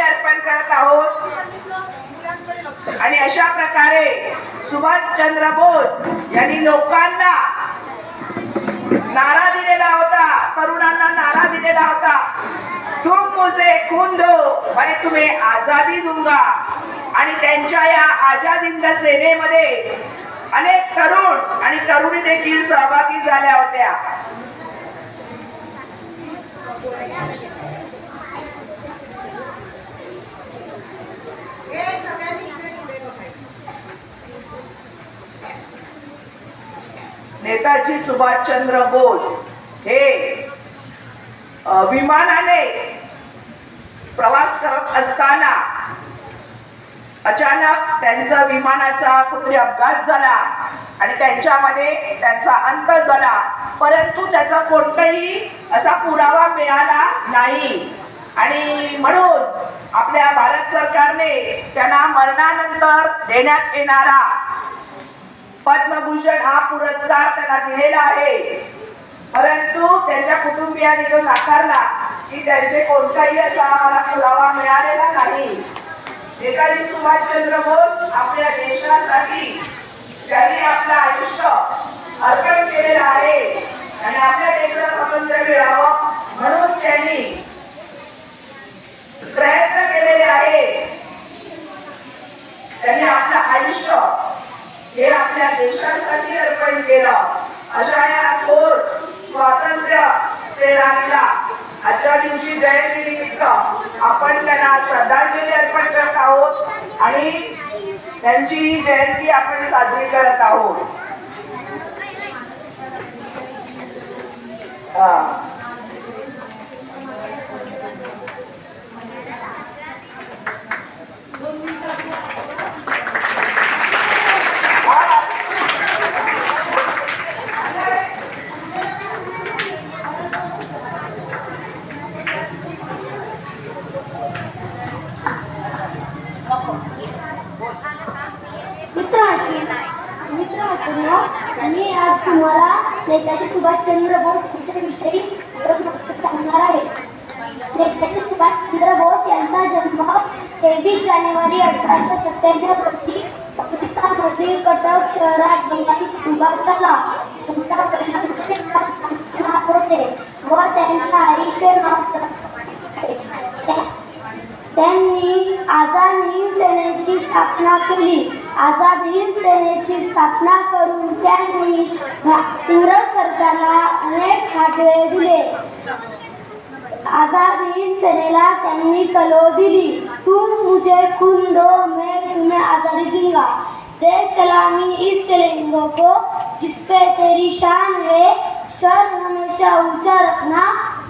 अर्पण करत आहोत. आणि अशा प्रकारे सुभाषचंद्र बोस यांनी लोकांना नारा दिलेला होता तरुणांना नारा दिलेला होता. तुम मुझे खून दो मैं तुम्ही आजादी दूंगा आणि त्यांच्या या आझादिंद सेनेमध्ये अनेक तरुण आणि तरुणी देखील सहभागी झाल्या होत्या. नेताजी सुभाषचंद्र बोस हे विमानाने प्रवास करत असताना अचानक त्यांचा विमानाचा कुठे अपघात झाला आणि त्यांच्यामध्ये त्यांचा अंत झाला. परंतु त्याचा कोणताही असा पुरावा मिळाला नाही. आणि म्हणून आपल्या भारत सरकारने त्यांना मरणानंतर देण्यात येणारा पद्मभूषण हा पुरस्कार त्यांना दिलेला आहे. परंतु त्यांच्या कुटुंबियांनी तो नाकारला की त्यांचे कोणताही असा आम्हाला पुरावा मिळालेला नाही. नेताजी सुभाषचंद्र बोस आपल्या देशासाठी त्यांनी आपलं आयुष्य अर्पण केलेलं आहे आणि आपल्या देशाला स्वातंत्र्य मिळावं म्हणून त्यांनी प्रयत्न केलेले आहे त्यांनी आपलं आयुष्य हे आपल्या देशासाठी अर्पण केला. अशा या थोर स्वातंत्र्य सेनानीला आजच्या दिवशी जयंतीनिमित्त आपण त्यांना श्रद्धांजली अर्पण करत आहोत आणि त्यांची ही जयंती आपण साजरी करत आहोत हा. मित्र मित्र मी आज तुम्हाला नेताजी सुभाषचंद्र बोस यांच्याविषयी सांगणार आहे. नेताजी सुभाषचंद्र बोस यांचा जन्म तेवीस जानेवारी अठराशे सत्त्याण्णव रोजी पाकिस्तानमधील कटक शहरात बंगाली कुटुंबात झाला सेनेची स्थापना केली. आझाद हिंद सेनेची स्थापना करून त्यांनी इंग्रज सरकारला अनेक खाटे दिले. आझाद हिंद सेनेला त्यांनी कलो दिली. तुम मुझे खून दो, मैं तुम्हें आज़ादी दूँगा. दे सलामी इस तेलंगो को जिसपे तेरी शान है. सर हमेशा ऊँचा रखना,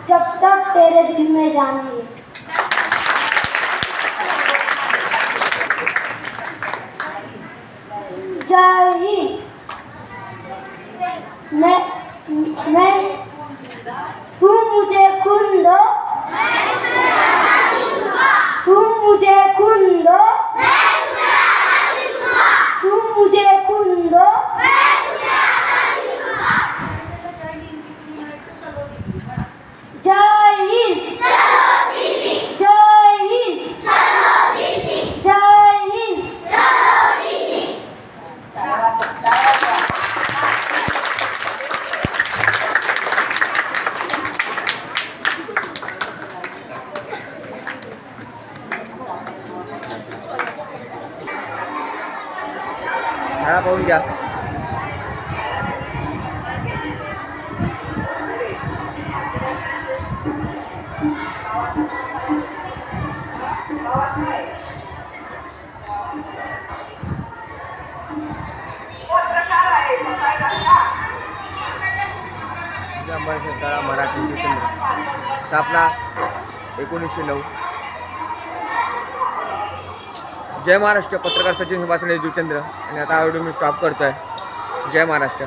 जब तक तेरे दिल में जान है जय हिंद मैं मैं तुम मुझे खून दो तुम मुझे खून दो तुम मुझे खून दो जय हिंद जय हिंद जय हिंद शाळा पाहून घ्या मराठी चंद्र स्थापना एकोणीसशे नऊ. जय महाराष्ट्र पत्रकार सचिन सुभाष जुचंद्र. आणि आता आवडून मी स्टॉप करतो आहे जय महाराष्ट्र.